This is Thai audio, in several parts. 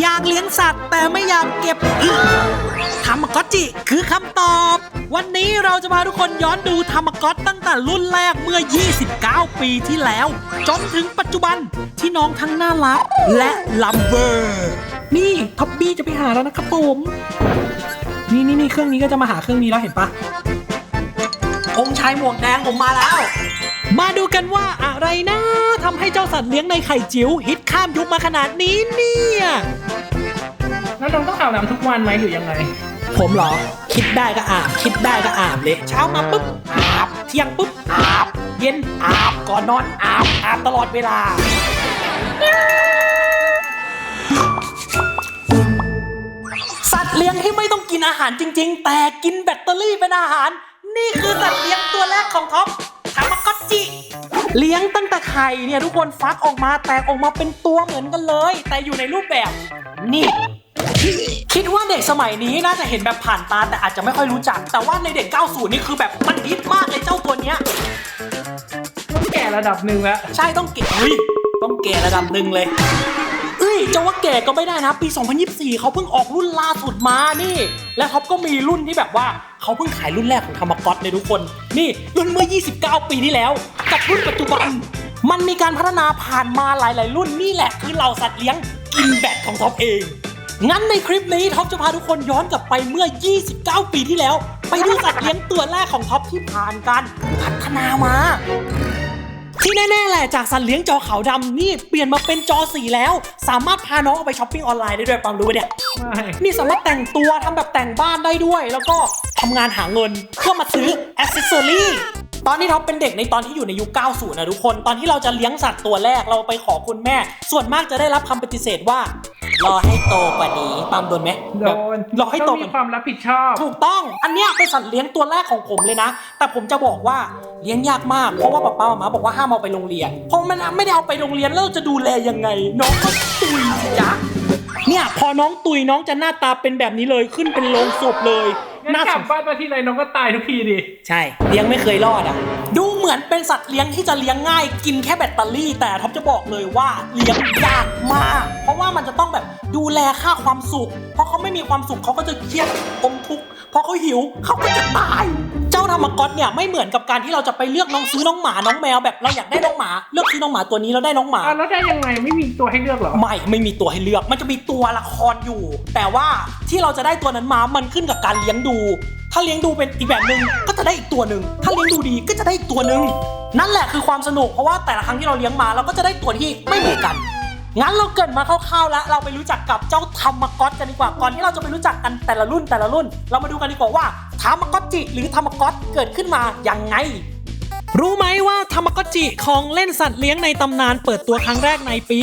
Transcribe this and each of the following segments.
อยากเลี้ยงสัตว์แต่ไม่อยากเก็บอึทามากอตจิคือคำตอบ วันนี้เราจะพาทุกคนย้อนดูทามากอตตั้งแต่รุ่นแรกเมื่อ 29 ปีที่แล้ว จนถึงปัจจุบันที่น้องทั้งน่ารักและลัมเบอร์ นี่ท็อปบี้จะไปหาแล้วนะครับผม นี่นี่นี่เครื่องนี้ก็จะมาหาเครื่องนี้แล้วเห็นปะองชายหมวกแดงผมมาแล้ว มาดูกันว่าอะไรนะทำให้เจ้าสัตว์เลี้ยงในไข่จิ๋วฮิตข้ามยุคมาขนาดนี้เนี่ย แล้วน้องต้องอาบน้ำทุกวันไหมหรือยังไง ผมเหรอ คิดได้ก็อาบคิดได้ก็อาบเลย เช้ามาปุ๊บอาบเที่ยงปุ๊บอาบเย็นอาบก่อนนอนอาบอาบตลอดเวลา สัตว์เลี้ยงที่ไม่ต้องกินอาหารจริง ๆ แต่กินแบตเตอรี่เป็นอาหาร นี่คือสัตว์เลี้ยงตัวแรกของท็อปทามากอต จิ เลี้ยงตั้งแต่ไข่เนี่ยทุกคนฟักออกมาแตกออกมาเป็นตัวเหมือนกันเลย แต่อยู่ในรูปแบบนี่คิดว่าเด็กสมัยนี้น่าจะเห็นแบบผ่านตาแต่อาจจะไม่ค่อยรู้จัก แต่ว่าในเด็ก 90 นี่คือแบบมันฮิตมากเลยเจ้าตัวเนี้ยต้องแก่ระดับหนึ่งแล้วใช่ต้องเก่เฮ้ยต้องเก่ระดับหนึ่งเลยเอ้ย จะว่าแก่ก็ไม่ได้นะ ปี 2024 เขาเพิ่งออกรุ่นล่าสุดมานี่ และท็อปก็มีรุ่นที่แบบว่าเขาเพิ่งขายรุ่นแรกของธรรมก๊อตเลยทุกคน นี่รุ่นเมื่อ 29 ปีที่แล้ว กับรุ่นปัจจุบัน มันมีการพัฒนาผ่านมาหลาย ๆ รุ่นนี่แหละคือเหล่าสัตว์เลี้ยงกินแบตของท็อปเอง งั้นในคลิปนี้ท็อปจะพาทุกคนย้อนกลับไปเมื่อ 29 ปีที่แล้ว ไปดูสัตว์เลี้ยงตัวแรกของท็อปที่ผ่านการพัฒนามา ที่แน่ๆแหละจากสัตว์เลี้ยงจอขาวดำนี่เปลี่ยนมาเป็นจอสีแล้ว สามารถพาน้องเอาไปช้อปปิ้งออนไลน์ได้ด้วยปังรู้ไหมเนี่ยไม่นี่สามารถแต่งตัวทำแบบแต่งบ้านได้ด้วย แล้วก็ทำงานหาเงินเพื่อมาซื้ออ c เซสซอรี่ ตอนนี้ท็อปเป็นเด็กในตอนที่อยู่ในยุค 90 นะทุกคน ตอนที่เราจะเลี้ยงสัตว์ตัวแรกเราไปขอคุณแม่ ส่วนมากจะได้รับคำปฏิเสธว่ารอให้โตกว่านี้ปามโดนไหมโดแบบนรอให้โตต้องกมีว่าความรับผิดชอบ ถูกต้อง อันเนี้ยเป็นสัตว์เลี้ยงตัวแรกของผมเลยนะ แต่ผมจะบอกว่าเลี้ยงยากมาก เพราะว่าป๊าป้ามาบอกว่าห้ามเอาไปโรงเรียนเพราะมันไม่ได้เอาไปโรงเรียนแล้วเราจะดูแลยังไง น้องก็ตุยสิจ๊ะ เนี่ยพอน้องตุยน้องจะหน้าตาเป็นแบบนี้เลยขึ้นเป็นโลงศพเลยงั้นน่ากลัสบงบ้านมาที่ไรน้องก็ตายทุกทีดิ ใช่เลี้ยงไม่เคยรอดอะ ดูเหมือนเป็นสัตว์เลี้ยงที่จะเลี้ยงง่าย กินแค่แบตเตอรี่ แต่ท็อปจะบอกเลยว่าเลี้ยงยากมาก เพราะว่ามันจะต้องแบบดูแลค่าความสุข เพราะเขาไม่มีความสุขเขาก็จะเครียดอมทุกข์พอเขาหิวเขาก็จะตาย เจ้าธรรมก๊อตเนี่ยไม่เหมือนกับการที่เราจะไปเลือกน้องซื้อน้องหมาน้องแมวแบบเราอยากได้น้องหมาเลือกซื้อน้องหมาตัวนี้แล้วได้น้องหมา อะแล้วได้ยังไงไม่มีตัวให้เลือกเหรอ ไม่ไม่มีตัวให้เลือกมันจะมีตัวละครอยู่ แต่ว่าที่เราจะได้ตัวนั้นมามันขึ้นกับการเลี้ยงดู ถ้าเลี้ยงดูเป็นอีกแบบหนึ่งก็จะได้อีกตัวหนึ่งถ้าเลี้ยงดูดีก็จะได้อีกตัวหนึ่งนั่นแหละคือความสนุกเพราะว่าแต่ละครั้งที่เราเลี้ยงมาเราก็จะได้ตัวที่ไม่เหมือนกัน งั้นเราเกิดมาคร่าวๆแล้ว เราไปรู้จักกับเจ้าธรรมก๊อตกันดีกว่า ก่อนที่เราจะไปรู้จักกันแต่ละรุ่นแต่ละรุ่น เรามาดูกันดีกว่าว่าธรรมก๊อตจิหรือธรรมก๊อตเกิดขึ้นมาอย่างไง รู้ไหมว่าทามากอจิของเล่นสัตว์เลี้ยงในตำนานเปิดตัวครั้งแรกในปี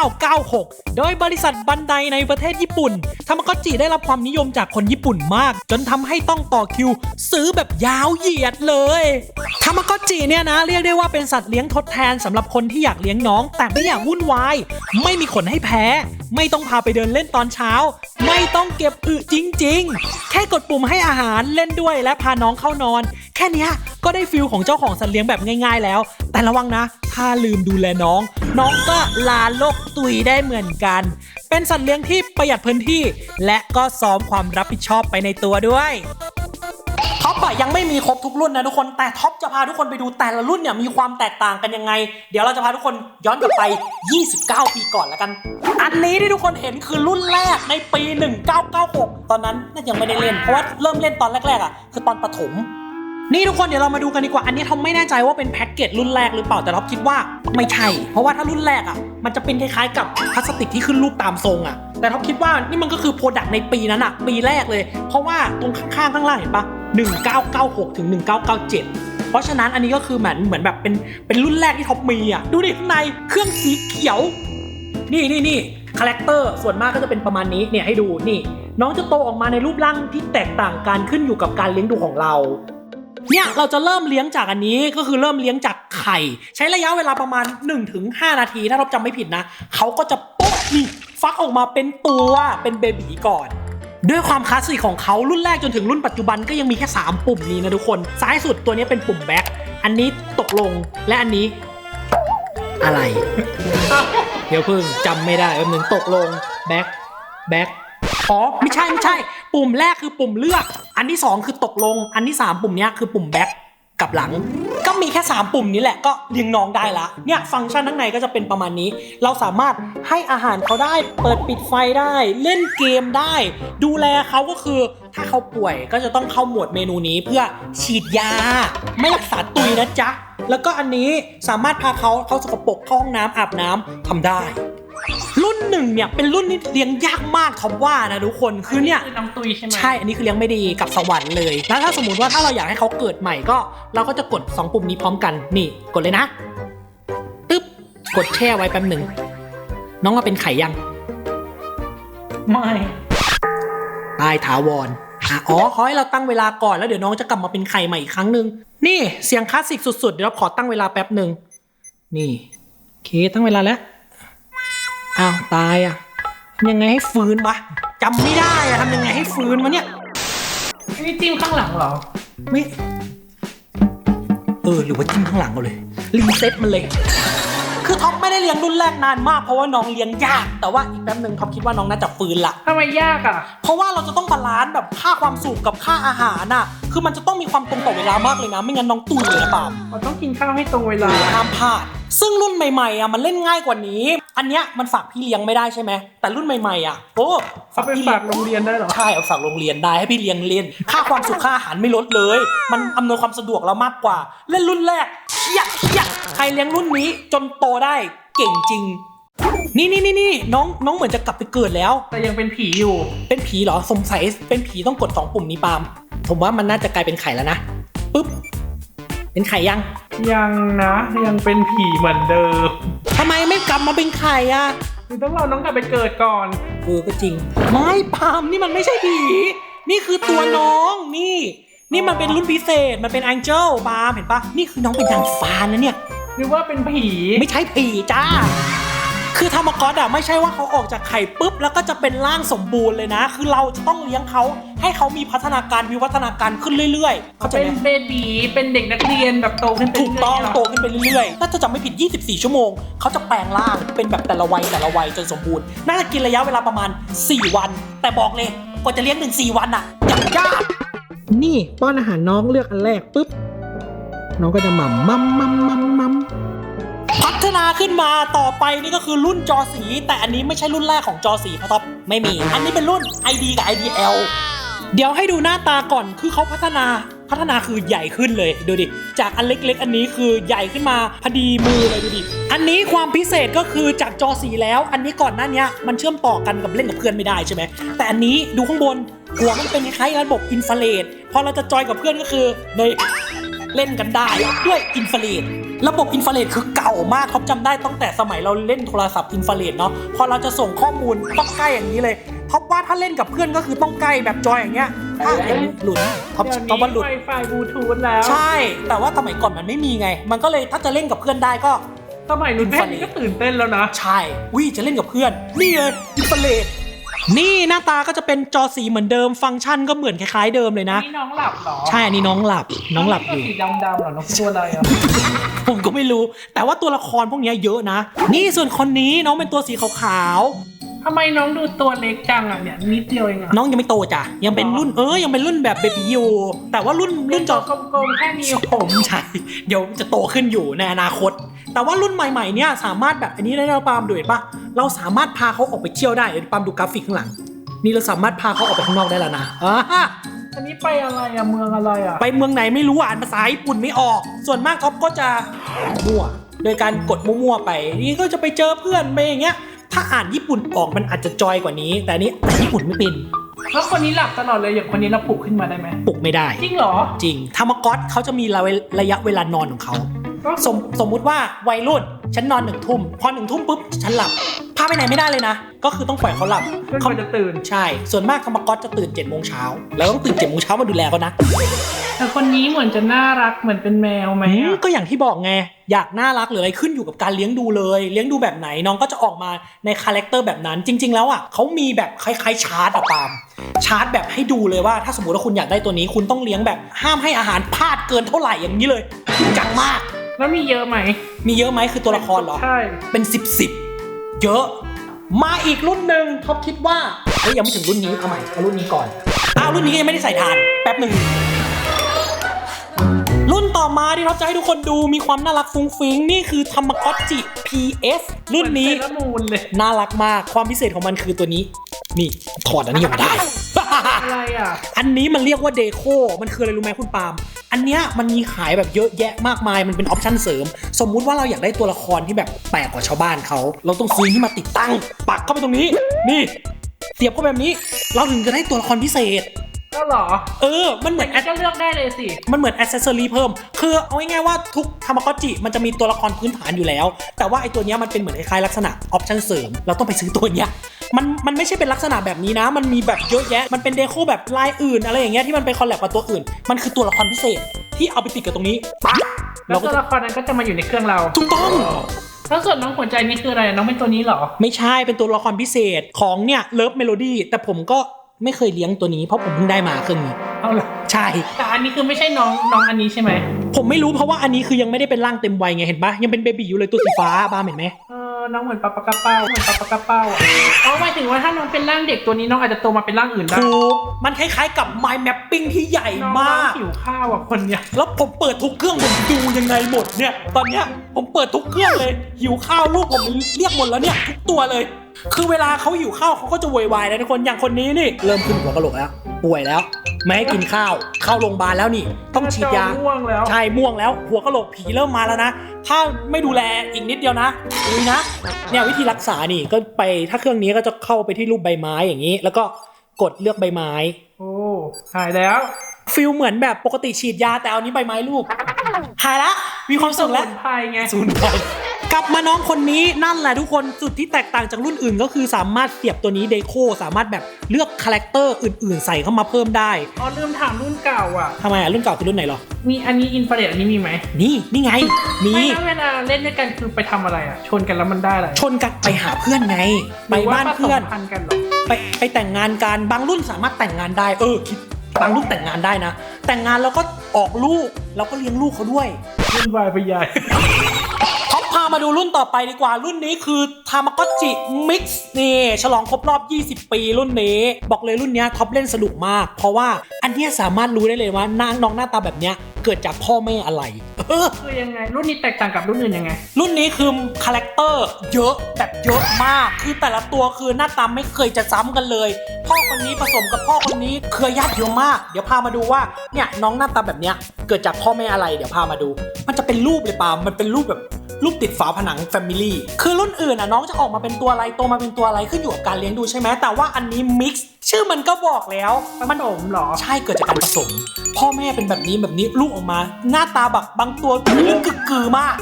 1996 โดยบริษัทบันไดในประเทศญี่ปุ่นทามากอจิได้รับความนิยมจากคนญี่ปุ่นมาก จนทำให้ต้องต่อคิว ซื้อแบบยาวเหยียดเลยทามากอจิเนี่ยนะเรียกได้ว่าเป็นสัตว์เลี้ยงทดแทนสำหรับคนที่อยากเลี้ยงน้อง แต่ไม่อยากวุ่นวาย ไม่มีขนให้แพ้ ไม่ต้องพาไปเดินเล่นตอนเช้า ไม่ต้องเก็บอึจริง ๆ แค่กดปุ่มให้อาหารเล่นด้วยและพาน้องเข้านอน แค่นี้ก็ได้ฟิลของเจ้าของสัตว์เลี้ยงแบบง่าย ๆ แล้ว แต่ระวังนะ ถ้าลืมดูแลน้อง น้องก็ลาโลกตุยได้เหมือนกัน เป็นสัตว์เลี้ยงที่ประหยัดพื้นที่ และก็ซ้อมความรับผิดชอบไปในตัวด้วย ท็อปอะยังไม่มีครบทุกรุ่นนะทุกคนแต่ท็อปจะพาทุกคนไปดูแต่ละรุ่นเนี่ยมีความแตกต่างกันยังไง เดี๋ยวเราจะพาทุกคนย้อนกลับไป 29 ปีก่อนแล้วกัน อันนี้ที่ทุกคนเห็นคือรุ่นแรกในปี 1996 ตอนนั้นน่าจะยังไม่ได้เล่นเพราะว่าเริ่มเล่นตอนแรกๆอะคือตอนประถมนี่ทุกคนเดี๋ยวเรามาดูกันดีกว่า อันนี้ท็อปไม่แน่ใจว่าเป็นแพ็กเกจรุ่นแรกหรือเปล่าแต่ท็อปคิดว่าไม่ใช่ เพราะว่าถ้ารุ่นแรกอะมันจะเป็นคล้ายๆกับพลาสติกที่ขึ้นรูปตามทรงอะแต่ท็อปคิดว่านี่มันก็คือโปรดักต์ในปีนั้นอะปีแรกเลย เพราะว่าตรงข้างๆข้างล่างเห็นปะ 1996 ถึง 1997 เพราะฉะนั้นอันนี้ก็คือเหมือนเหมือนแบบเป็นเป็นรุ่นแรกที่ท็อปมีอะดูดิข้างในเครื่องสีเขียว นี่นี่นี่คาแรคเตอร์ส่วนมากก็จะเป็นประมาณนี้เนี่ยให้ดูนี่น้องจะโตออกมาในรูปร่างที่แตกต่างกันขึ้นอยู่กับการเลี้ยงดูของเราเนี่ยเราจะเริ่มเลี้ยงจากอันนี้ก็คือเริ่มเลี้ยงจากไข่ ใช้ระยะเวลาประมาณ 1-5 นาทีถ้าเราจำไม่ผิดนะเขาก็จะโป๊ะนี่ฟักออกมาเป็นตัวเป็นเบบีก่อน ด้วยความคลาสสิกของเขารุ่นแรกจนถึงรุ่นปัจจุบันก็ยังมีแค่ 3 ปุ่มนี้นะทุกคน ซ้ายสุดตัวนี้เป็นปุ่มแบ็คอันนี้ตกลงและอันนี้ อะไร เดี๋ยวพึ่งจำไม่ได้แป๊บนึงตกลงแบ็คแบ็คอ๋อไม่ใช่ไม่ใช่ ปุ่มแรกคือปุ่มเลือก อันที่สองคือตกลง อันที่สามปุ่มนี้คือปุ่มแบ็ค กับหลัง ก็มีแค่สามปุ่มนี้แหละก็เลี้ยงน้องได้ละเนี่ยฟังก์ชันข้างในก็จะเป็นประมาณนี้ เราสามารถให้อาหารเขาได้ เปิดปิดไฟได้ เล่นเกมได้ ดูแลเขาก็คือ ถ้าเขาป่วยก็จะต้องเข้าหมวดเมนูนี้เพื่อฉีดยา ไม่รักษาตุยนะจ๊ะ แล้วก็อันนี้สามารถพาเขาเข้าสกปรกเข้าห้องน้ำอาบน้ำทำได้ รุ่นหนึ่งเนี่ยเป็นรุ่นที่เลี้ยงยากมากคำว่านะทุกคนคือเนี่ยคือน้องตุยใช่ไหมใช่อันนี้คือเลี้ยงไม่ดีกับสวรรค์เลยแล้วถ้าสมมติว่าถ้าเราอยากให้เขาเกิดใหม่ก็ เราก็จะกด 2 ปุ่มนี้พร้อมกันนี่ กดเลยนะตึ๊บกดแช่ไว้แป๊บหนึ่งน้องมาเป็นไข่ยัง ไม่ตายถาวรอะอ๋อเขาให้เราตั้งเวลาก่อนแล้วเดี๋ยวน้องจะกลับมาเป็นไข่ใหม่อีกครั้งหนึ่งนี่เสียงคลาสสิกสุดๆเดี๋ยวเราขอตั้งเวลาแป๊บหนึ่งนี่โอเคตั้งเวลาแล้ว อ้าวตายอะทำยังไงให้ฟื้นวะจำไม่ได้อะทำยังไงให้ฟื้นวะเนี่ยนี่จิ้มข้างหลังเหรอ ไม่เออหรือว่าจิ้มข้างหลังเอาเลยรีเซ็ตมันเลย คือท็อปไม่ได้เลี้ยงรุ่นแรกนานมากเพราะว่าน้องเลี้ยงยาก แต่ว่าอีกแป๊บหนึ่งท็อปคิดว่าน้องน่าจะฟื้นละทำไมยากอะ เพราะว่าเราจะต้องบาลานซ์แบบค่าความสุขกับค่าอาหารน่ะ คือมันจะต้องมีความตรงต่อเวลามากเลยนะ ไม่งั้นน้องตุยเลยนะปาล์มมันต้องกินข้าวให้ตรงเวลาห้ามพลาด ซึ่งรุ่นใหม่ๆอะมันเล่นง่ายกว่านี้ อันเนี้ยมันฝากพี่เลี้ยงไม่ได้ใช่ไหมแต่รุ่นใหม่ๆอะโอ้เขาไปพี่ฝากโรงเรียนได้เหรอ ใช่เอาฝากโรงเรียนได้ให้พี่เลี้ยงเล่น ค่าความสุขค่าอาหารไม่ลดเลย มันอำนวยความสะดวกเรามากกว่า เล่นรุ่นแรกเชี่ยเชี่ยใครเลี้ยงรุ่นนี้จนโตได้เก่งจริง นี่นี่นี่นี่น้องน้องเหมือนจะกลับไปเกิดแล้ว แต่ยังเป็นผีอยู่ เป็นผีเหรอสงสัยเป็นผีต้องกดสองปุ่มนี้ปาล์ม ผมว่ามันน่าจะกลายเป็นไข่แล้วนะปึ๊บเป็นไข่ยัง ยังนะยังเป็นผีเหมือนเดิมทำไมไม่กลับมาเป็นไข่อะคือต้องรอน้องกลับไปเกิดก่อนเออก็จริง ไม่ปาล์มนี่มันไม่ใช่ผี นี่คือตัวน้องนี่ นี่มันเป็นรุ่นพิเศษมันเป็นแองเจิลปาล์มเห็นปะนี่คือน้องเป็นนางฟ้านะเนี่ยหรือว่าเป็นผี ไม่ใช่ผีจ้า คือธรรมกอสอะไม่ใช่ว่าเขาออกจากไข่ปุ๊บแล้วก็จะเป็นร่างสมบูรณ์เลยนะ คือเราจะต้องเลี้ยงเขาให้เขามีพัฒนาการวิวัฒนาการขึ้นเรื่อยๆ เข้าใจเป็นไหมเบบีเป็นเด็กนักเรียนแบบโตขึ้นไปถูกต้องเรื่ยๆเหรโตขึ้นไปเรื่อยๆถ้าจะจำไม่ผิด 24 ชั่วโมง เขาจะแปลงร่างเป็นแบบแต่ละวัยแต่ละวัยจนสมบูรณ์ น่าจะกินระยะเวลาประมาณ 4 วัน แต่บอกเลยกว่าจะเลี้ยงหนึ่ง4วันอะยังยาก นี่ป้อนอาหารน้องเลือกอันแรกปุ๊บ น้องก็จะหม่ำมัมมัมมัมมัม พัฒนาขึ้นมาต่อไปนี่ก็คือรุ่นจอสี แต่อันนี้ไม่ใช่รุ่นแรกของจอสีเพราะท็อปไม่มี อันนี้เป็นรุ่น ID กับ IDL เดี๋ยวให้ดูหน้าตาก่อนคือเขาพัฒนาพัฒนาคือใหญ่ขึ้นเลยดูดิ จากอันเล็กๆ อันนี้คือใหญ่ขึ้นมาพอดีมือเลยดูดิ อันนี้ความพิเศษก็คือจากจอสีแล้ว อันนี้ก่อนหน้านี้มันเชื่อมต่อกันกับเล่นกับเพื่อนไม่ได้ใช่ไหมแต่อันนี้ดูข้างบนหัวมันเป็นคล้ายๆระบบอินฟราเรดพอเราจะจอยกับเพื่อนก็คือใน เล่นกันได้ด้วยอินฟราเรดระบบอินฟราเรดคือเก่ามากเขาจำได้ตั้งแต่สมัยเราเล่นโทรศัพท์อินฟราเรดเนาะพอเราจะส่งข้อมูลต้องใกล้อย่างนี้เลยท็อปว่าถ้าเล่นกับเพื่อนก็คือต้องใกล้แบบจอยอย่างเงี้ยถ้าเห็นหลุดท็อปเดี๋ยวท็อปนี้ว่าหลุดไวไฟบลูทูธแล้ว ใช่ แต่ว่าสมัยก่อนมันไม่มีไง มันก็เลยถ้าจะเล่นกับเพื่อนได้ก็สมัยนุ่นแค่นี้ก็ตื่นเต้นแล้วนะ ใช่วิจะเล่นกับเพื่อนนี่เลยอินฟราเรด นี่หน้าตาก็จะเป็นจอสีเหมือนเดิม ฟังก์ชันก็เหมือนคล้ายๆเดิมเลยนะ นี่น้องหลับเหรอใช่อันนี้น้องหลับน้องหลับอยู่ สีดำๆเหรอน้องตัวอะไรอะผมก็ไม่รู้ แต่ว่าตัวละครพวกเนี้ยเยอะนะ นี่ส่วนคนนี้น้องเป็นตัวสีขาวทำไมน้องดูตัวเล็กจังอะเนี่ยนิดเดียวเองอะๆน้องยังไม่โตจ้ะยังเป็นรุ่นเออยังเป็นรุ่นแบบเบบีอยู่แต่ว่ารุ่นรุ่นจอ กลมๆแค่มีผม ใช่ เดี๋ยวจะโตขึ้นอยู่ในอนาคต แต่ว่ารุ่นใหม่ๆเนี่ยสามารถแบบอันนี้ได้เราปาล์มดูเห็นปะเราสามารถพาเขาออกไปเที่ยวได้เดี๋ยวปาล์มดูกราฟิกข้างหลัง นี่เราสามารถพาเขาออกไปข้างนอกได้แล้วนะอ่าอันนี้ไปอะไรอะเมืองอะไรอะไปเมืองไหนไม่รู้อ่านภาษาญี่ปุ่นไม่ออก ส่วนมากท็อปก็จะมั่วโดยการกดมั่วๆไป นี่ก็จะไปเจอเพื่อนไปอย่างเงี้ย ถ้าอ่านญี่ปุ่นออกมันอาจจะจอยกว่านี้ แต่อันนี้อ่านญี่ปุ่นไม่เป็นแล้วคนนี้หลับตลอดเลยอย่างคนนี้เราปลุกขึ้นมาได้ไหมปลุกไม่ได้ จริงเหรอ จริงธรรมก๊อตเขาจะมีระยะเวลานอนของเขาก็ สมสมมุติว่าวัยรุ่นฉันนอนหนึ่งทุ่มพอหนึ่งทุ่มปุ๊บฉันหลับพาไปไหนไม่ได้เลยนะ ก็คือต้องปล่อยเขาหลับจนกเขาว่าจะตื่นใช่ ส่วนมากธรรมก๊อตจะตื่น7จ็ดโมงเช้าแล้วต้องตื่น7จ็ดโมงเช้ามาดูแลเขานะแต่คนนี้เหมือนจะน่ารักเหมือนเป็นแมวไหมอืมอะก็อย่างที่บอกไงอยากน่ารักหรืออะไรขึ้นอยู่กับการเลี้ยงดูเลย เลี้ยงดูแบบไหนน้องก็จะออกมาในคาแรคเตอร์แบบนั้นจริง ๆ แล้วอะเขามีแบบคล้ายๆชาร์ตอะปาล์มชาร์ตแบบให้ดูเลยว่า ถ้าสมมติว่าคุณอยากได้ตัวนี้ คุณต้องเลี้ยงแบบห้ามให้อาหารพลาดเกินเท่าไหร่อย่างนี้เลยจริงจังมาก แล้วมีเยอะไหม มีเยอะไหมคือตัวละครเหรอ ใช่ เป็นสิบสิบเยอะ มาอีกรุ่นหนึ่งท็อปคิดว่าเฮ้ยยังไม่ถึงรุ่นนี้เอาใหม่เอารุ่นนี้ก่อนอ้าวรุ่นนี้ยังไม่ได้ใส่ฐาน แป๊บหนึ่งรุ่นต่อมาที่ท็อปจะให้ทุกคนดูมีความน่ารักฟุ้งฟิ้งนี่คือทามากอจิ PS รุ่นนี้เหมือเซรามูนเลย น่ารักมากความพิเศษของมันคือตัวนี้ นี่ถอดอันนี้ออกมาได้ อะไรอะ อันนี้มันเรียกว่าเดโค มันคืออะไรรู้ไหมคุณปาล์ม อันเนี้ยมันมีขายแบบเยอะแยะมากมายมันเป็นออปชั่นเสริม สมมุติว่าเราอยากได้ตัวละครที่แบบแปลกกว่าชาวบ้านเขา เราต้องซื้อที่มาติดตั้ง ปักเข้าไปตรงนี้ นี่เสียบเข้าแบบนี้ เราถึงจะได้ตัวละครพิเศษ ก็เหรอ เออ มันเหมือนแอดก็เลือกได้เลยสิ มันเหมือนอ c เซสซอรีเพิ่ม คือเอาง่ายๆว่าทุกทามากอจิมันจะมีตัวละครพื้นฐานอยู่แล้ว แต่ว่าไอตัวเนี้ยมันเป็นเหมือนคล้ายๆลักษณะออปชั่นเสริม เราต้องไปซื้อตัวเนี้ย มันมันไม่ใช่เป็นลักษณะแบบนี้นะ มันมีแบบเยอะแยะ มันเป็นเดโคแบบลายอื่นอะไรอย่างเงี้ยที่มันไปคอลแลบกับตัวอื่น มันคือตัวละครพิเศษที่เอาไปติดกับตรงนี้ปั๊บแล้เราวก็ตัวจะละครนั้นก็จะมาอยู่ในเครื่องเรา ถูกต้องแล้วส่วนน้องหัวใจนี่คืออะไร น้องเป็นตัวนี้เหรอ ไม่ใช่ เป็นตัวละครพิเศษของเนี่ยเลิฟเมโลดี้ แต่ผมก็ ไม่เคยเลี้ยงตัวนี้เพราะผมเพิ่งได้มาเครื่องนี้เอาเหรอใช่ แต่อันนี้คือไม่ใช่น้องน้องอันนี้ใช่ไหมผมไม่รู้เพราะว่าอันนี้คือยังไม่ได้เป็นร่างเต็มวัยไงเห็นปะยังเป็นเบบีอยู่เลยตัวสีฟ้าบ้าเห็นไหมเออน้องเหมือนปลาปลากระเป้าเหมือนปลาปลากระเป้าอะอ๋อหมายถึงว่าถ้าน้องเป็นร่างเด็กตัวนี้น้องอาจจะโตมาเป็นร่างอื่นได้ถูกมันคล้ายๆกับ mind mapping ที่ใหญ่น้องมากหิวข้าวอะคนเนี้ยแล้วผมเปิดทุกเครื่องผมดูยังไงหมดเนี่ย ตอนเนี้ยผมเปิดทุกเครื่องเลย หิวข้าวลูกผมเรียกหมดแล้วเนี่ยทุกตัวเลย คือเวลาเขาหิวข้าวเขาก็จะโวยวายนะทุกคนอย่างคนนี้นี่เริ่มขึ้นหัวกะโหลกแล้ว ป่วยแล้วไม่ให้กินข้าว เข้าโรงพยาบาลแล้วนี่ ต้องฉีดยาง่วงแล้วใช่ม่วงแล้ว หัวกะโหลกผีเริ่มมาแล้วนะ ถ้าไม่ดูแลอีกนิดเดียวนะอุ้ยนะเนี่ยวิธีรักษานี่ก็ไปถ้าเครื่องนี้ก็จะเข้าไปที่รูปใบไม้อย่างนี้ แล้วก็กดเลือกใบไม้ โอ้หายแล้วฟิลเหมือนแบบปกติฉีดยาแต่เอานี้ใบไม้ลูกหายละมีความสุขแล้วสมุนไพรไงศูนย์ไป กลับมาน้องคนนี้นั่นแหละทุกคนจุดที่แตกต่างจากรุ่นอื่น ก็คือสามารถเสียบตัวนี้เดโคสามารถแบบเลือกคาแรคเตอร์อื่นๆ ใส่เข้ามาเพิ่มได้อ๋อลืมถามรุ่นเก่าอะทำไมอะรุ่นเก่าคือรุ่นไหนเหรอ มีอันนี้อินฟราเรดอันนี้มีไหมนี่นี่ไงมีไม่แล้วเวลาเล่นด้วยกันคือไปทำอะไรอะชนกันแล้วมันได้อะไรชนกันไปหาเพื่อนไง ไปหรือว่บ้านเพื่อนผสมพันธุ์กันเหรอไปไปแต่งงานกันบางรุ่นสามารถแต่งงานได้เออคิดบางรุ่นแต่งงานได้นะ แต่งงานแล้วก็ออกลูก แล้วก็เลี้ยงลูกเขาด้วยรุ่นวายไปใหญ่ท็อปพา มาดูรุ่นต่อไปดีกว่ารุ่นนี้คือทามากอจิมิกซ์นี่ ฉลองครบรอบ 20 ปีรุ่นนี้ บอกเลยรุ่นเนี้ยท็อปเล่นสนุกมาก เพราะว่าอันเนี้ยสามารถรู้ได้เลยว่าน้าน้องหน้าตาแบบเนี้ยเกิดจากพ่อแม่อะไรเออคือยังไง รุ่นนี้แตกต่างกับรุ่นอื่นยังไง รุ่นนี้คือคาแรคเตอร์เยอะแบบเยอะมาก คือแต่ละตัวคือหน้าตาไม่เคยจะซ้ำกันเลย พ่อคนนี้ผสมกับพ่อคนนี้เครือญาติเยอะมาก เดี๋ยวพามาดูว่าเนี่ยน้องหน้าตาแบบเนี้ยเกิดจากพ่อแม่อะไร เดี๋ยวพามาดู มันจะเป็นรูปเลยปาล์มมันเป็นรูปแบบ รูปติดฝาผนังแฟมิลี่คือรุ่นอื่นอะน้องจะออกมาเป็นตัวอะไรโตมาเป็นตัวอะไรขึ้นอยู่กับการเลี้ยงดูใช่ไหมแต่ว่าอันนี้มิกซ์ชื่อมันก็บอกแล้วมันโมเหรอ ใช่เกิดจากการผสม พ่อแม่เป็นแบบนี้แบบนี้ลูกออกมา หน้าตาแบบบางตัวลึกกึกกือมาก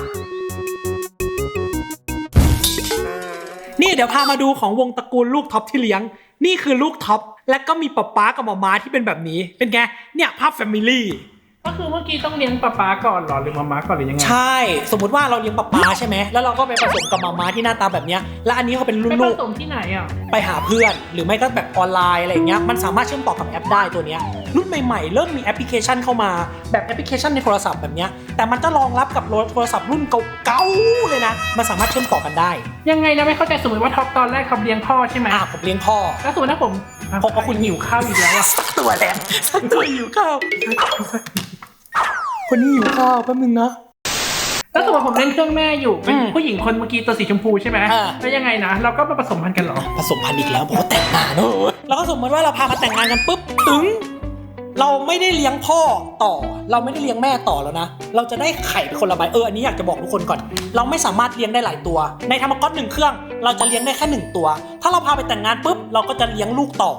นี่เดี๋ยวพามาดูของวงตระกูลลูกท็อปที่เลี้ยง นี่คือลูกท็อปและก็มีป๊าป๊ากับหมาม้าที่เป็นแบบนี้เป็นไงเนี่ยภาพแฟมิลี่ ก็คือเมื่อกี้ต้องเลี้ยงป๊าป๊าก่อนเหรอหรือมาม่าก่อนหรือยังไงใช่ สมมุติว่าเราเลี้ยงป๊าป๊าใช่ไหมแล้วเราก็ไปผสมกับหมาม้าที่หน้าตาแบบเนี้ยและอันนี้เขาเป็นรุ่ไปนผลูกสมที่ไหนอะไปหาเพื่อน หรือไม่ก็แบบออนไลน์อะไรอย่างเงี้ยมันสามารถเชื่อมต่อกับแอปได้ตัวเนี้ยรุ่นใหม่ๆ เริ่มมีแอปพลิเคชันเข้ามาแบบแอปพลิเคชันในโทรศัพท์แบบเนี้ยแต่มันจะรองรับกับโทรศัพท์รุ่นเก่าๆเลยนะ มันสามารถเชื่อมต่อกันได้ยังไงนะไม่เข้าใจสมมติว่าท็อปตอนแรกท็อปเลี้ยงพ่อใช่ไหมอะผมเลี้ยงพ่อ แล้วสมมติถ้าผมเพราะว่าคุณหิวข้าวอีกแล้วอะสักตัวแล้วสักตัวหิวข้าว คนนี้หิวข้าวแป๊บนึงนะ แล้วสมมติผมเล่นเครื่องแม่อยู่ เป็นอืมผู้หญิงคนเมื่อกี้ตัวสีชมพูใช่ไหมอ่า แล้วยังไงนะ เราก็มาผสมพันธุ์กันเหรอ ผสมพันธุ์อีกแล้วบอกว่าแต่งงานเนอะแล้วก็สมมติว่าเราพามาแต่งงานกันปุ๊บถึงเราไม่ได้เลี้ยงพ่อต่อ เราไม่ได้เลี้ยงแม่ต่อแล้วนะ เราจะได้ไข่เป็นคนละใบเอออันนี้อยากจะบอกทุกคนก่อน เราไม่สามารถเลี้ยงได้หลายตัว ในธรรมก๊อตหนึ่งเครื่อง เราจะเลี้ยงได้แค่หนึ่งตัว ถ้าเราพาไปแต่งงานปุ๊บเราก็จะเลี้ยงลูกต่อ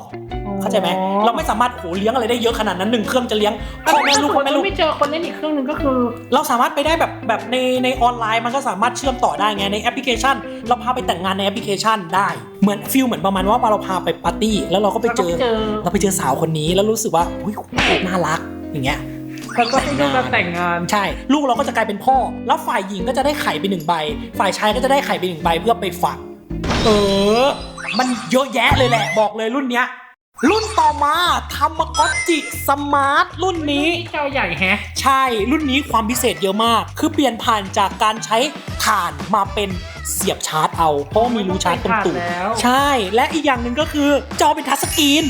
เข้าใจไหมเราไม่สามารถโหเลี้ยงอะไรได้เยอะขนาดนั้นหนึ่งเครื่องจะเลี้ยงพ่อแม่ลูกพ่อแม่ลูกไม่เจอคนเล่นอีกเครื่องหนึ่งก็คือ เราสามารถไปได้แบบแบบในในออนไลน์มันก็สามารถเชื่อมต่อได้ไงในแอปพลิเคชัน เราพาไปแต่งงานในแอปพลิเคชันได้เหมือนฟิลเหมือนประมาณว่าเราพาไปปาร์ตี้แล้วเราก็ไปเจอ เราก็ไปเจอเราไปเจอสาวคนนี้แล้วรู้สึกว่าอุ้ยน่ารักอย่างเงี้ยแล้วก็ให้ลูกเราแต่งงานใช่ ลูกเราก็จะกลายเป็นพ่อ แล้วฝ่ายหญิงก็จะได้ไข่ไปหนึ่งใบ ฝ่ายชายก็จะได้ไข่ไปหนึ่งใบเพื่อไปฝักเออ มันเยอะแยะเลยแหละ บอกเลยรุ่นเนี้ย รุ่นต่อมาทามากอจิสมาร์ทรุ่นนี้นี่จอใหญ่แฮะ ใช่รุ่นนี้ความพิเศษเยอะมาก คือเปลี่ยนผ่านจากการใช้ถ่านมาเป็นเสียบชาร์จเอา เพราะว่ามีรูชาร์จตรงตูดไม่ต้องใช้ถ่านแล้ว ใช่และอีกอย่างหนึ่งก็คือจอเป็นทัชสกรีน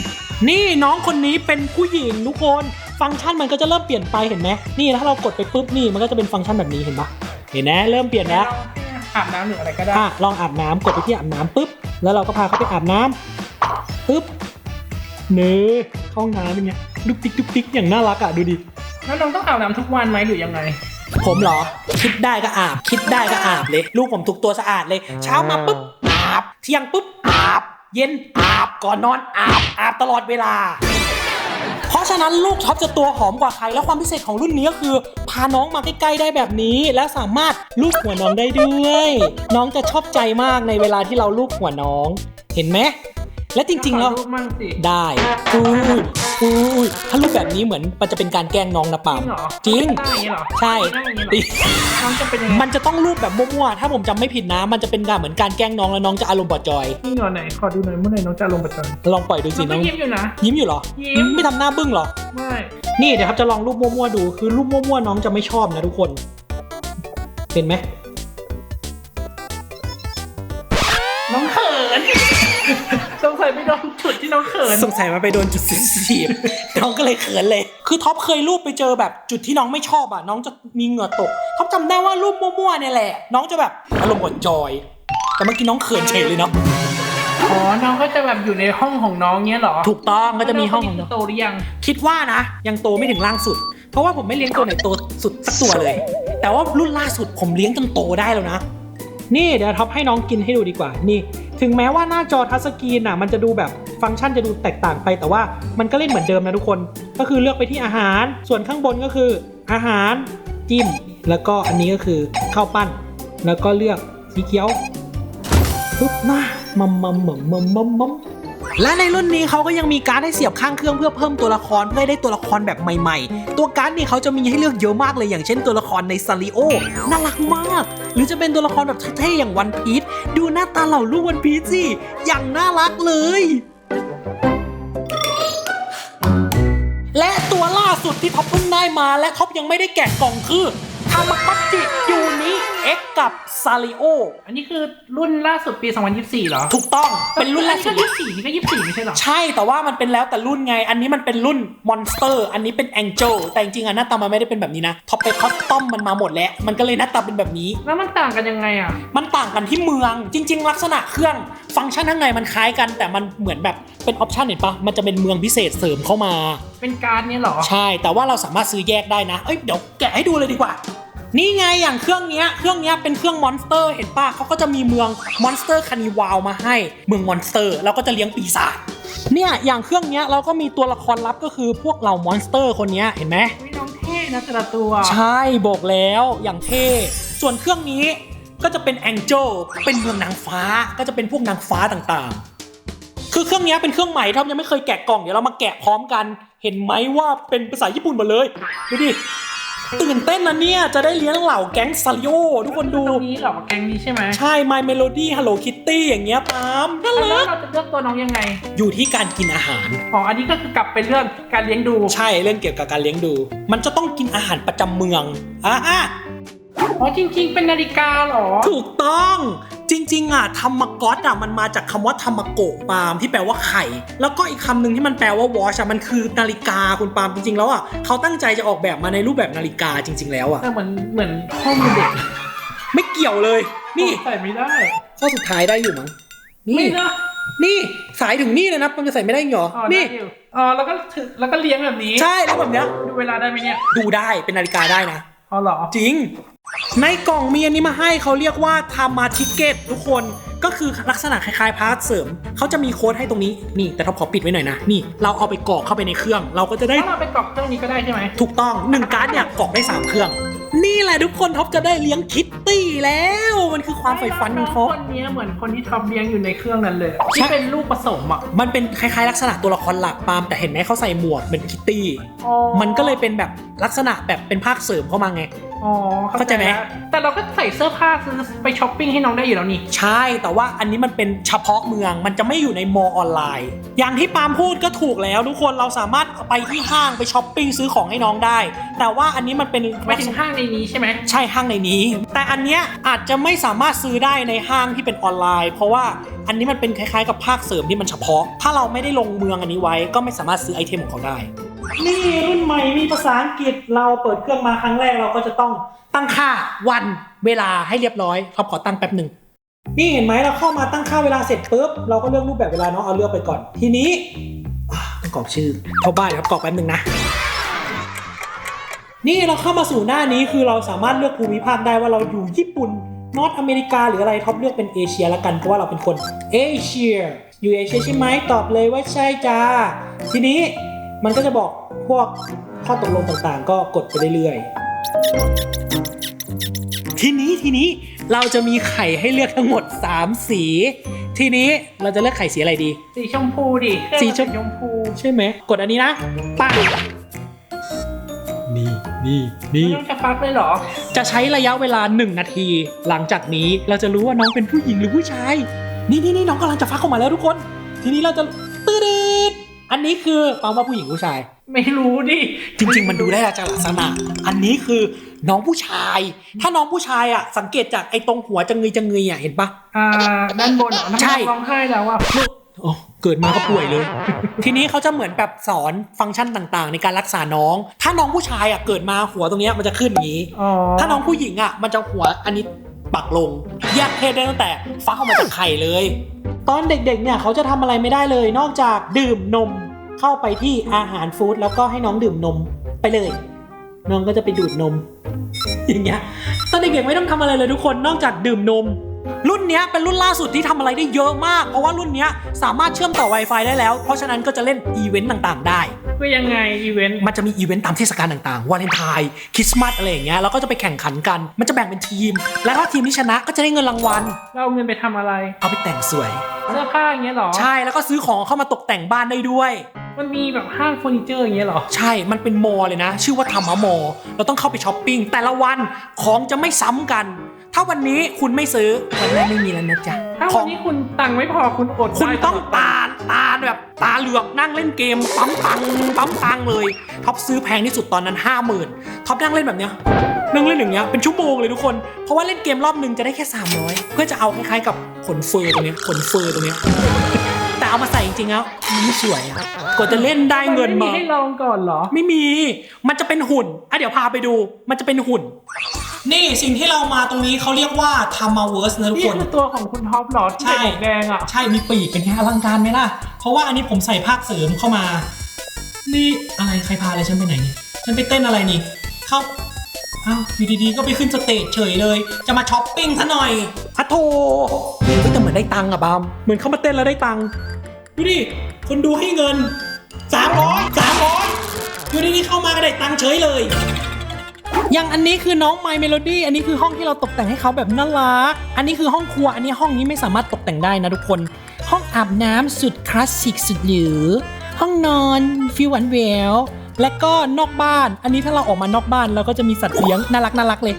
นี่น้องคนนี้เป็นผู้หญิงทุกคน ฟังก์ชันมันก็จะเริ่มเปลี่ยนไปเห็นไหมนี่ถ้าเรากดไปปุ๊บนี่มันก็จะเป็นฟังก์ชันแบบนี้เห็นปะเห็นนะเริ่มเปลี่ยนแล้ว อาบน้ำหรืออะไรก็ได้ อะลองอาบน้ำกดไปที่อาบน้ำปุ๊บ แล้วเราก็พาเขาไปอาบน้ำปุ๊บ เนื้อเข้าห้องน้ำเป็นไงดุกดิกดุกดิกอย่างน่ารักอะดูดิแล้วน้องต้องอาบน้ำทุกวันไหมหรือยังไง ผมเหรอ คิดได้ก็อาบ คิดได้ก็อาบเลย ลูกผมทุกตัวสะอาดเลย เช้ามาปุ๊บอาบ เที่ยงปุ๊บอาบ เย็นอาบ ก่อนนอนอาบ อาบตลอดเวลา เพราะฉะนั้นลูกท็อปจะตัวหอมกว่าใคร แล้วความพิเศษของรุ่นนี้ก็คือ พาน้องมาใกล้ๆได้แบบนี้ และสามารถลูบหัวน้องได้ด้วย น้องจะชอบใจมากในเวลาที่เราลูบหัวน้อง เห็นไหม และจริงๆแล้วขอรูปมั่งสิได้อุ้ยอุ้ยถ้ารูปแบบนี้เหมือนมันจะเป็นการแกล้งน้องนะปาล์มจริงเหรอจริงนั่งอย่างนี้เหรอใช่นั่งอย่างนี้เหรติอน้องจะเป็นยังไงมันจะต้องรูปแบบมั่วๆถ้าผมจำไม่ผิดนะ มันจะเป็นการเหมือนการแกล้งน้องแล้วน้องจะอารมณ์บอดจอยนี่เหรอไหนขอดูหน่อยเมื่อไหร่น้องจะลงประจนลองปล่อยดูสิน้องน้องก็ยิ้มอยู่นะ ยิ้มอยู่เหรอยิ้ม ไม่ทำหน้าบึ้งเหรอ ไม่นี่เดี๋ยวครับจะลองรูปมั่วๆดู คือรูปมั่วๆน้องจะไม่ชอบนะทุกคน เห็นไหมน้องเขิน สงสัยไม่โดนจุดที่น้องเขิน สงสัยมันไปโดนจุดเซนซิทีฟน้องก็เลยเขินเลย คือท็อปเคยรูปไปเจอแบบจุดที่น้องไม่ชอบอะ น้องจะมีเหงื่อตกท็อปจำได้ว่ารูปมั่วๆเนี่ยแหละ น้องจะแบบอารมณ์บอดจอย แต่เมื่อกี้น้องเขินเฉยเลยเนาะอ๋อ น้องก็จะแบบอยู่ในห้องของน้องเนี้ยเหรอ ถูกต้องก็จะมีห้องของน้องโตหรือยัง คิดว่านะ ยังโตไม่ถึงล่างสุด เพราะว่าผมไม่เลี้ยงตัวไหนโตสุดสักตัวเลย แต่ว่ารุ่นล่าสุดผมเลี้ยงจนโตได้แล้วนะ นี่เดี๋ยวท็อปให้น้องกินให้ดูดีกว่า นี่ ถึงแม้ว่าหน้าจอทัชสกรีนอะมันจะดูแบบฟังก์ชันจะดูแตกต่างไปแต่ว่ามันก็เล่นเหมือนเดิมนะทุกคน ก็คือเลือกไปที่อาหาร ส่วนข้างบนก็คือ อาหารจิ้ม แล้วก็อันนี้ก็คือข้าวปั้น แล้วก็เลือกสีเขียวปุ๊บมามัมมัมมัมมัมมัมมัมและในรุ่นนี้เขาก็ยังมีการ์ดให้เสียบข้างเครื่องเพื่อเพิ่มตัวละครเพื่อให้ได้ตัวละครแบบใหม่ ๆ ตัวการ์ดนี่เขาจะมีให้เลือกเยอะมากเลยอย่างเช่นตัวละครในซาริโอน่ารักมาก หรือจะเป็นตัวละครแบบเท่ๆอย่างวันพีชดูหน้าตาเหล่าลูกวันพีชสิอย่างน่ารักเลย และตัวล่าสุดที่ท็อปเพิ่งได้มาและท็อปยังไม่ได้แกะกล่องคือทามากัจิยูนิ เอ็กกับซาริโออันนี้คือรุ่นล่าสุดปี 2024 เหรอ ถูกต้องเป็นรุ่นล่าสุด อันนี้ก็24นี่ก็24ไม่ใช่เหรอ ใช่แต่ว่ามันเป็นแล้วแต่รุ่นไง อันนี้มันเป็นรุ่นมอนสเตอร์อันนี้เป็นแองเจลแต่จริงๆอะหน้าตามันไม่ได้เป็นแบบนี้นะท็อปไปคอสตอมมันมาหมดแล้ว มันก็เลยหน้าตาเป็นแบบนี้ แล้วมันต่างกันยังไงอะ มันต่างกันที่เมืองจริง ๆ ลักษณะเครื่องฟังก์ชันข้างในมันคล้ายกัน แต่มันเหมือนแบบเป็นออปชันเห็นปะมันจะเป็นเมืองพิเศษเสริมเข้ามา เป็นการ์ดเนี่ยเหรอ ใช่แต่ว่าเราสามารถซื้อแยกได้นะเอ้ยเดี๋ยวแกะให้ดูเลยดีกว่า นี่ไงอย่างเครื่องเนี้ย เครื่องเนี้ยเป็นเครื่องมอนสเตอร์เห็นป่ะเขาก็จะมีเมืองมอนสเตอร์คานิวาวมาให้ เมืองมอนสเตอร์ แล้วก็จะเลี้ยงปีศาจ เนี่ยอย่างเครื่องเนี้ยเราก็มีตัวละครลับก็คือพวกเหล่ามอนสเตอร์คนเนี้ยเห็นไหมวิน้องเท่นะแต่ละตัว ใช่บอกแล้วอย่างเท่ ส่วนเครื่องนี้ก็จะเป็นแองเจิลเป็นเมืองนางฟ้า ก็จะเป็นพวกนางฟ้าต่างๆ คือเครื่องนี้เป็นเครื่องใหม่ที่ยังไม่เคยแกะกล่องเดี๋ยวเรามาแกะพร้อมกัน เห็นไหมว่าเป็นภาษาญี่ปุ่นหมดเลย ดูดิ ตื่นเต้นนะเนี่ย จะได้เลี้ยงเหล่าแก๊งซาริโอทุกคนดู ตรงนี้เหรอแกงนี้ใช่ไหมใช่ My Melody Hello Kitty อย่างเงี้ยปาล์มน่าแล้วรักเราจะเลือกตัวน้องยังไงอยู่ที่การกินอาหาร อ๋ออันนี้ก็คือกลับไปเรื่องการเลี้ยงดูใช่เรื่องเกี่ยวกับการเลี้ยงดู มันจะต้องกินอาหารประจำเมืองอะอะ อ๋อจริง ๆ เป็นนาฬิกาเหรอ ถูกต้อง จริงๆอะธรรมกอตอะมันมาจากคำว่าธรรมโกะปาล์มที่แปลว่าไข่ แล้วก็อีกคำหนึ่งที่มันแปลว่าวอชอะมันคือนาฬิกาคุณปาล์มจริง ๆ แล้วอะเขาตั้งใจจะออกแบบมาในรูปแบบนาฬิกาจริง ๆ แล้วอะแต่เหมือนเหมือนข้อมือเด็กไม่เกี่ยวเลย นี่ใส่ไม่ได้ ข้อสุดท้ายได้อยู่มั้งไม่นี่ได้นี่สายถึงนี่เลยนะมันจะใส่ไม่ได้เหรออ๋อนี่ได้อยู่อ๋อแล้วก็ถือแล้วก็เลี้ยงแบบนี้ ใช่แล้วแบบเนี้ยดูเวลาได้ไหมเนี่ยดูได้เป็นนาฬิกาได้นะอ๋อเหรอจริง ในกล่องมีอันนี้มาให้เขาเรียกว่าทามาทิเกตทุกคนก็คือลักษณะคล้ายๆพาร์ทเสริม เขาจะมีโค้ดให้ตรงนี้นี่แต่ท็อปขอปิดไว้หน่อยนะ นี่เราเอาไปกรอกเข้าไปในเครื่อง เราก็จะได้ถ้าเราไปกรอกเครื่องนี้ก็ได้ใช่ไหมถูกต้องหนึ่งการ์ดเนี่ยกรอกได้ 3 เครื่อง นี่แหละทุกคนท็อปจะได้เลี้ยงคิตตี้แล้วมันคือความใฝ่ฝันของเขาคนนี้เหมือนคนที่ท็อปเลี้ยงอยู่ในเครื่องนั้นเลยใช่ที่เป็นลูกผสมอะมันเป็นคล้ายๆ ลักษณะตัวละครหลักปาล์มแต่เห็นไหมเขาใส่หมวกเป็นคิตตี้อ๋อมันก็เลยเป็นแบบลักษณะแบบเป็นภาคเสริมเข้ามาไงอ๋อเข้าใจไหมแล้วแต่เราก็ใส่เสื้อผ้าซื้อไปช้อปปิ้งให้น้องได้อยู่แล้วนี่ ใช่ แต่ว่าอันนี้มันเป็นเฉพาะเมือง มันจะไม่อยู่ในมอออนไลน์ อย่างที่ปาล์มพูดก็ถูกแล้วทุกคน เราสามารถไปที่ห้างไปช้อปปิ้งซื้อของให้น้องได้ แต่ว่าอันนี้มันเป็นไม่ถึงห้างในนี้ใช่ไหม ใช่ห้างในนี้ แต่อันเนี้ยอาจจะไม่สามารถซื้อได้ในห้างที่เป็นออนไลน์ เพราะว่าอันนี้มันเป็นคล้ายๆ กับภาคเสริมที่มันเฉพาะ ถ้าเราไม่ได้ลงเมืองอันนี้ไว้ ก็ไม่สามารถซื้อไอเทมของเขาได้ นี่รุ่นใหม่มีภาษาอังกฤษเราเปิดเครื่องมาครั้งแรกเราก็จะต้องตั้งค่าวันเวลาให้เรียบร้อยเราขอตั้งแป๊บหนึ่งนี่เห็นไหมเราเข้ามาตั้งค่าเวลาเสร็จปุ๊บเราก็เลือกรูปแบบเวลาเนาะเอาเลือกไปก่อน ทีนี้ต้องกรอกชื่อเข้าบ้านครับกรอกแป๊บหนึ่งนะนี่เราเข้ามาสู่หน้านี้คือเราสามารถเลือกภูมิภาคได้ว่าเราอยู่ญี่ปุ่นนอตอเมริกาหรืออะไรท็อปเลือกเป็นเอเชียละกันเพราะว่าเราเป็นคนเอเชียอยู่เอเชียใช่ไหมตอบเลยว่าใช่จ้าทีนี้ มันก็จะบอกพวกข้อตกลงต่างๆ ก็กดไปเรื่อยๆ ทีนี้ทีนี้เราจะมีไข่ให้เลือกทั้งหมด 3 สี ทีนี้เราจะเลือกไข่สีอะไรดี สีชมพูดิสีชมชมพูใช่ไหม กดอันนี้นะปังนี่นี่นี่ไม่ต้องจะฟักเลยเหรอ จะใช้ระยะเวลา 1 นาที หลังจากนี้เราจะรู้ว่าน้องเป็นผู้หญิงหรือผู้ชาย นี่นี่นี่น้องกำลังจะฟักออกมาแล้วทุกคน ทีนี้เราจะตืดๆ อันนี้คือปาว่าผู้หญิงผู้ชาย ไม่รู้ดิ จริง ๆ มันดูได้จากลักษณะ อันนี้คือน้องผู้ชาย ถ้าน้องผู้ชายอะสังเกตจากไอ้ตรงหัวจะเงยจะเงยอะเห็นปะอ่าด้านบนเหรอน้ำใช่ ร้องไห้แล้วอะโอ้เกิดมาก็ป่วยเลย ทีนี้เขาจะเหมือนแบบสอนฟังก์ชันต่างๆ ในการรักษาน้อง ถ้าน้องผู้ชายอะเกิดมาหัวตรงเนี้ยมันจะขึ้นอย่างนี้ อ๋อถ้าน้องผู้หญิงอะมันจะหัวอันนี้ปักลง แยกเพศได้ตั้งแต่ฟักออกมาจากไข่เลย ตอนเด็กๆ เนี่ยเขาจะทำอะไรไม่ได้เลย นอกจากดื่มนมเข้าไปที่อาหารฟู้ดแล้วก็ให้น้องดื่มนมไปเลย น้องก็จะไปดูดนม อย่างเงี้ยตอนเด็กๆไม่ต้องทำอะไรเลยทุกคนนอกจากดื่มนม รุ่นเนี้ยเป็นรุ่นล่าสุดที่ทำอะไรได้เยอะมาก เพราะว่ารุ่นเนี้ยสามารถเชื่อมต่อ Wi-Fi ได้แล้ว เพราะฉะนั้นก็จะเล่นอีเวนต์ต่างๆ ได้ คือยังไงอีเวนต์มันจะมีอีเวนต์ตามเทศกาลต่างๆวาเลนไทน์คริสต์มาสอะไรอย่างเงี้ยแล้วก็จะไปแข่งขันกัน มันจะแบ่งเป็นทีม และถ้าทีมที่ชนะก็จะได้เงินรางวัลเราเอาเงินไปทำอะไร เอาไปแต่งสวย เสื้อผ้าอย่างเงี้ยเหรอ ใช่แล้วก็ซื้อของเข้ามาตกแต่งบ้านได้ด้วย มันมีแบบห้างเฟอร์นิเจอร์อย่างเงี้ยเหรอ ใช่ มันเป็นมอลเลยนะ ชื่อว่าธรรมะมอลเราต้องเข้าไปช้อปปิ้งแต่ละวันของจะไม่ซ้ำกัน ถ้าวันนี้คุณไม่ซื้อวันหน้าไม่มีแล้วนะจ๊ะถ้าขวัอนงนี้คุณตังค์ไม่พอคุณอดคุณได้ต้องลดตาานแบบตาเหลือกนั่งเล่นเกมปั๊มตังปั๊มตังเลยท็อปซื้อแพงที่สุดตอนนั้นห้าหมื่นท็อปนั่งเล่นแบบเนี้ยนั่งเล่นอย่างเงี้ยเป็นชั่วโมงเลยทุกคน เพราะว่าเล่นเกมรอบหนึ่งจะได้แค่ 300 เพื่อจะเอาคล้ายๆกับขนเฟอร์ตรงเนี้ยขนเฟอร์ตรงเนี้ย แต่เอามาใส่จริงๆแล้วมันไม่สวยอะกว่าจะเล่นได้เงินไม่มีมาให้ลองก่อนเหรอ ไม่มี มันจะเป็นหุ่นอะเดี๋ยวพาไปดู มันจะเป็นหุ่น นี่สิ่งที่เรามาตรงนี้เขาเรียกว่า t a m a v e r s e นะทุกนี่คน คือตัวของคุณท็อปเหรอที่ใช่ เป็นหมวกแดงอะ ใช่มีปีกเป็นไงอลังการไหมล่ะ เพราะว่าอันนี้ผมใส่ภาคเสริมเข้ามา นี่อะไรใครพาอะไรฉันไปไหนเนี่ย ฉันไปเต้นอะไรนี่ เข้า อ้าวอยู่ดีๆก็ไปขึ้นสเตจเฉยเลย จะมาช้อปปิ้งซะหน่อยอะโถเฮ้ยแต่เหมือนได้ตังค์อะบามเหมือนเข้ามาเต้นแล้วได้ตังค์ดูดิคนดูให้เงิน300 300อยู่ดีๆเข้ามาก็ได้ตังค์เฉยเลย อย่างอันนี้คือน้อง My Melody อันนี้คือห้องที่เราตกแต่งให้เขาแบบน่ารักอันนี้คือห้องครัว อันนี้ห้องนี้ไม่สามารถตกแต่งได้นะทุกคน ห้องอาบน้ำสุดคลาสสิกสุดหรูห้องนอนฟิวหวานแหวว และก็นอกบ้าน อันนี้ถ้าเราออกมานอกบ้านเราก็จะมีสัตว์เลี้ยงน่ารักน่ารักเลย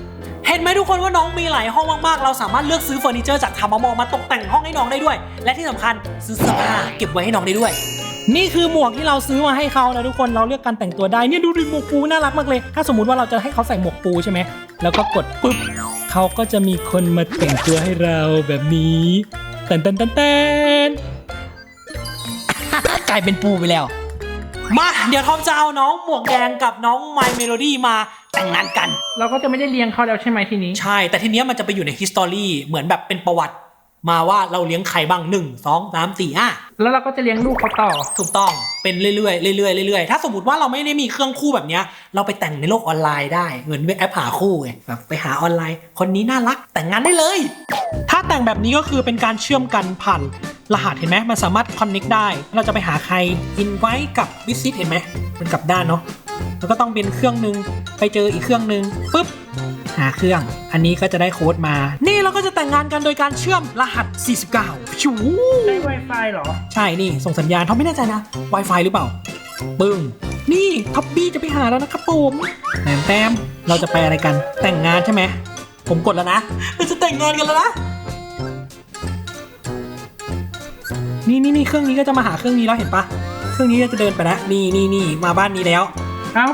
เห็นไหมทุกคนว่าน้องมีหลายห้องมากๆ เราสามารถเลือกซื้อเฟอร์นิเจอร์จากทามามอมาตกแต่งห้องให้น้องได้ด้วย และที่สำคัญซื้อเสื้อผ้าเก็บไว้ให้น้องได้ด้วย นี่คือหมวกที่เราซื้อมาให้เขานะทุกคนเราเลือกการแต่งตัวได้เนี่ยดูดิหมวกปูน่ารักมากเลย ถ้าสมมติว่าเราจะให้เขาใส่หมวกปูใช่ไหมแล้วก็กดปุ๊บเขาก็จะมีคนมาแต่งตัวให้เราแบบนี้เต้นเต้นเต้นเต้นกลายเป็นปูไปแล้ว มา เดี๋ยวทอมจะเอาน้องหมวกแดงกับน้อง My Melody มาแต่งงานกัน เราก็จะไม่ได้เลี้ยงเขาแล้วใช่ไหมทีนี้ ใช่ แต่ทีเนี้ยมันจะไปอยู่ใน history เหมือนแบบเป็นประวัติ มาว่าเราเลี้ยงใครบ้างหนึ่งสองสามสี่ห้าแล้วเราก็จะเลี้ยงลูกเขาต่อ ถูกต้องเป็นเรื่อยๆเรื่อยๆเรื่อยๆถ้าสมมติว่าเราไม่ได้มีเครื่องคู่แบบเนี้ยเราไปแต่งในโลกออนไลน์ได้เหมือนเว็บแอปหาคู่ไงแบบไปหาออนไลน์ คนนี้น่ารักแต่งงานได้เลย ถ้าแต่งแบบนี้ก็คือเป็นการเชื่อมกันผ่าน รหัสเห็นไหมมันสามารถคอนเน็กได้ เราจะไปหาใครอินไว้กับวิสิตเห็นไหมมันกลับด้านเนาะแล้วก็ต้องเป็นเครื่องหนึ่งไปเจออีกเครื่องหนึ่งปุ๊บหาเครื่อง อันนี้ก็จะได้โค้ดมา นี่เราก็จะแต่งงานกันโดยการเชื่อมรหัส 49ชูได้ Wi-Fi เหรอ ใช่นี่ส่งสัญญาณเขาไม่แน่ใจนะ Wi-Fi หรือเปล่า ปึ้ง นี่ท็อปปี้จะไปหาแล้วนะครับผมแต้มแต้มเราจะไปอะไรกันแต่งงานใช่ไหม ผมกดแล้วนะ เราจะแต่งงานกันแล้วนะ นี่นี่นี่เครื่องนี้ก็จะมาหาเครื่องนี้แล้วเห็นปะเครื่องนี้ก็จะเดินไปแล้วนี่นี่นี่มาบ้านนี้แล้วเอ้า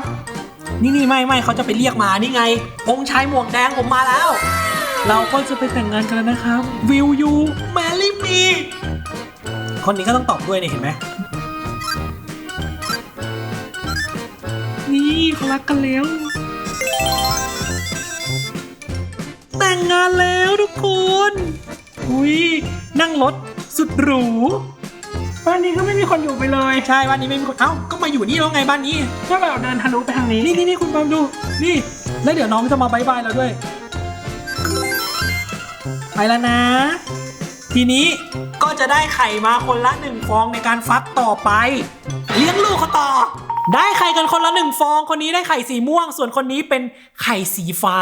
นี่นี่ไม่ไม่เขาจะไปเรียกมานี่ไง องค์ชายหมวกแดงผมมาแล้ว เราก็จะไปแต่งงานกันแล้วนะครับ Will you marry me คนนี้ก็ต้องตอบด้วยเนี่ยเห็นไหมนี่เขารักกันแล้ว แต่งงานแล้วทุกคนอุ้ยนั่งรถ สุดหรูบ้านนี้ก็ไม่มีคนอยู่ไปเลยใช่บ้านนี้ไม่มีคนเอ้าก็มาอยู่นี่แล้วไงบ้านนี้ถ้าเราเดินทะลุไปทางนี้นี่นี่นี่คุณปาล์มดู นี่ แล้วเดี๋ยวน้องจะมาบายบายเราด้วย ไปแล้วนะ ทีนี้ก็จะได้ไข่มาคนละหนึ่งฟองในการฟักต่อไป เลี้ยงลูกเขาต่อ ได้ไข่กันคนละหนึ่งฟอง คนนี้ได้ไข่สีม่วง ส่วนคนนี้เป็นไข่สีฟ้า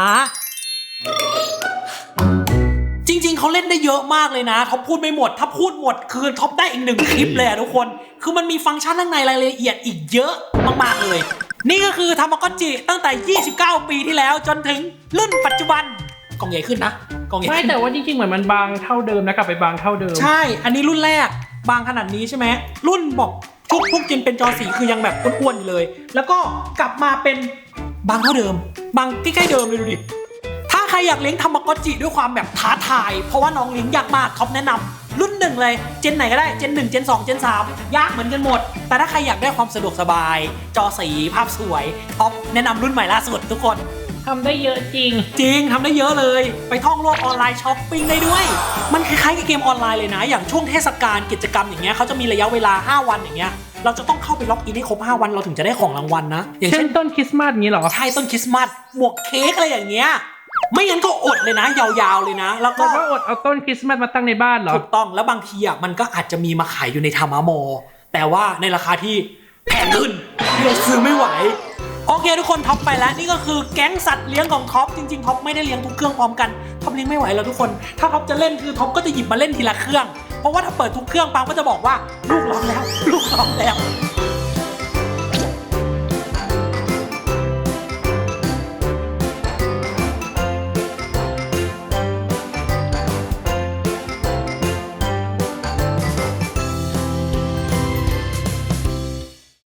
จริงๆ เขาเล่นได้เยอะมากเลยนะท็อปพูดไม่หมด ถ้าพูดหมดคือท็อปได้อีกหนึ่งคลิปเลยอะทุกคน คือมันมีฟังก์ชันข้างในรายละเอียดอีกเยอะมากๆเลย นี่ก็คือทามากอจิตั้งแต่ 29 ปีที่แล้วจนถึงรุ่นปัจจุบันกล่องใหญ่ขึ้นนะกล่องใหญ่ไม่ขึ้นแต่ว่าจริงๆเหมือนมันบางเท่าเดิมนะกลับไปบางเท่าเดิม ใช่ อันนี้รุ่นแรกบางขนาดนี้ใช่ไหมรุ่นบอกทุกพวกจินเป็นจอสีคือยังแบบอ้วนๆอยู่เลย แล้วก็กลับมาเป็นบางเท่าเดิม บางใกล้ๆเดิมเลยดูดิถ้าใค รอยากเลี้ยงทามากอจิด้วยความแบบท้าทาย เพราะว่าน้องเลี้ยงยากมากท็อปแนะนำรุ่นหนึ่งเลยเจนไหนก็ได้เจนหนึ่งเจนสองเจนสามยากเหมือนกันหมด แต่ถ้าใครอยากได้ความสะดวกสบาย จอสีภาพสวยท็อปแนะนำรุ่นใหม่ล่าสุดทุกคนทำได้เยอะจริง จริงทำได้เยอะเลย ไปท่องโลกออนไลน์ช้อปปิ้งได้ด้วย มันคล้ายๆกับเกมออนไลน์เลยนะ อย่างช่วงเทศกาลกิจกรรมอย่างเงี้ยเขาจะมีระยะเวลา 5 วันอย่างเงี้ยเราจะต้องเข้าไปล็อกอินให้ครบ 5 วันเราถึงจะได้ของรางวัลนะ อย่างเช่เช่นนต้นคริสต์มาสอย่างนี้เหรอ ใช่ต้นคริสต์มาสหมวกเค้กอะไรอย่างเงี้ย ไม่งั้นก็อดเลยนะ ยาวๆเลยนะ แล้วเพก็ราะว่าอดเอาต้นคริสต์มาสมาตั้งในบ้านเหรอ ถูกต้องแล้วบางทีอะมันก็อาจจะมีมาขายอยู่ในทามามอแต่ว่าในราคาที่แพงขึ้นที่เราซื้อไม่ไหว โอเคทุกคนท็อปไปแล้วนี่ก็คือแก๊งสัตว์เลี้ยงของท็อปจริงๆท็อปไม่ได้เลี้ยงทุกเครื่องพร้อมกันท็อปเลี้ยงไม่ไหวแล้วทุกคน ถ้าท็อปจะเล่นคือท็อปก็จะหยิบมาเล่นทีละเครื่อง เพราะว่าถ้าเปิดทุกเครื่องปังก็จะบอกว่าลูกร้องแล้ว ลูกร้องแล้ว